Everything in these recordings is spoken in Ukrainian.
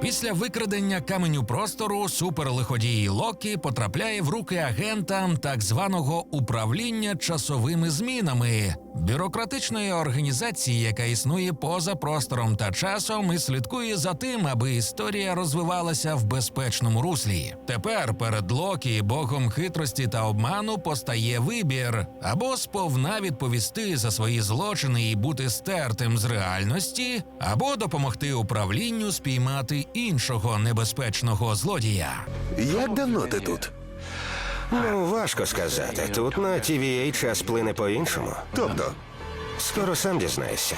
Після викрадення каменю простору суперлиходії Локі потрапляє в руки агентам так званого управління часовими змінами, бюрократичної організації, яка існує поза простором та часом, і слідкує за тим, аби історія розвивалася в безпечному руслі. Тепер перед Локі, богом хитрості та обману, постає вибір або сповна відповісти за свої злочини і бути стертим з реальності, або допомогти управлінню спіймати іншого небезпечного злодія. Як давно ти тут? Ну, важко сказати. Тут на TVA час плине по-іншому. Тобто, Скоро сам дізнаєшся.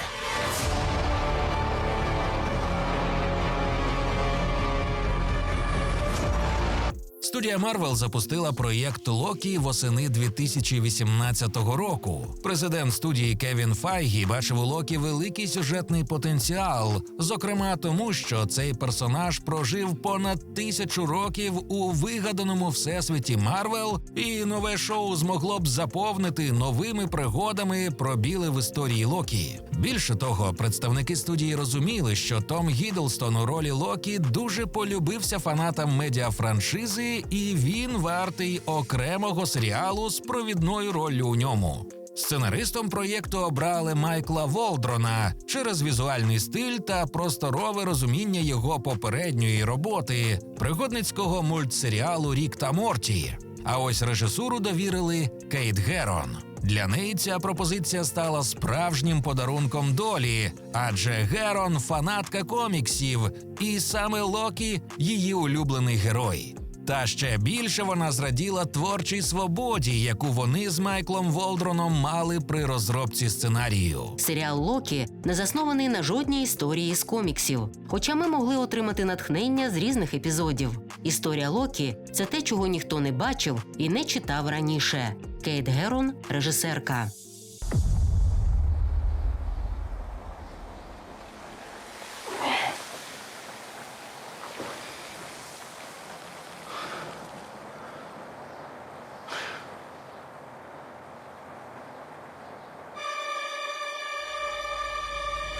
Студія Марвел запустила проєкт Локі восени 2018 року. Президент студії Кевін Файгі бачив у Локі великий сюжетний потенціал, зокрема тому, що цей персонаж прожив понад тисячу років у вигаданому всесвіті Марвел, і нове шоу змогло б заповнити новими пригодами пробіли в історії Локі. Більше того, представники студії розуміли, що Том Гідлстон у ролі Локі дуже полюбився фанатам медіафраншизи, і він вартий окремого серіалу з провідною роллю у ньому. Сценаристом проєкту обрали Майкла Волдрона через візуальний стиль та просторове розуміння його попередньої роботи пригодницького мультсеріалу Рік та Морті. А ось режисуру довірили Кейт Герон. Для неї ця пропозиція стала справжнім подарунком долі, адже Герон фанатка коміксів, і саме Локі її улюблений герой. Та ще більше вона зраділа творчій свободі, яку вони з Майклом Волдроном мали при розробці сценарію. Серіал Локі не заснований на жодній історії з коміксів. Хоча ми могли отримати натхнення з різних епізодів. Історія Локі це те, чого ніхто не бачив і не читав раніше. Кейт Герон, режисерка.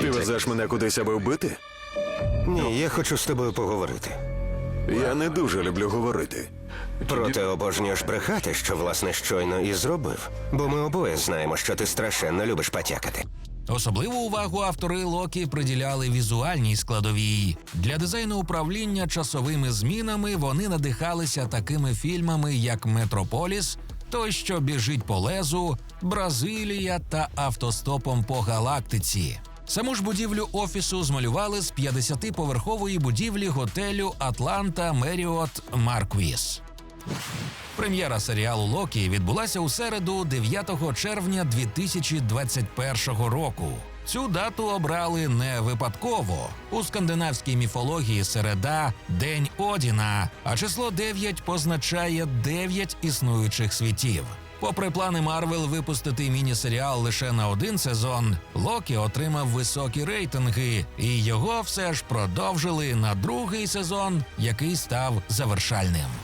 Ти везеш мене кудись, аби вбити? Ні, я хочу з тобою поговорити. Я не дуже люблю говорити. Проте обожнюєш брехати, що власне щойно і зробив. Бо ми обоє знаємо, що ти страшенно любиш потякати. Особливу увагу автори Локі приділяли візуальній складовій. Для дизайну управління часовими змінами вони надихалися такими фільмами, як Метрополіс, Той, що біжить по лезу, Бразилія та автостопом по галактиці. Саму ж будівлю офісу змалювали з 50-поверхової будівлі готелю Атланта Меріот Марквіс. Прем'єра серіалу Локі відбулася у середу, 9 червня 2021 року. Цю дату обрали не випадково. У скандинавській міфології середа День Одіна, а число 9 позначає 9 існуючих світів. Попри плани Марвел випустити міні-серіал лише на один сезон, Локі отримав високі рейтинги, і його все ж продовжили на другий сезон, який став завершальним.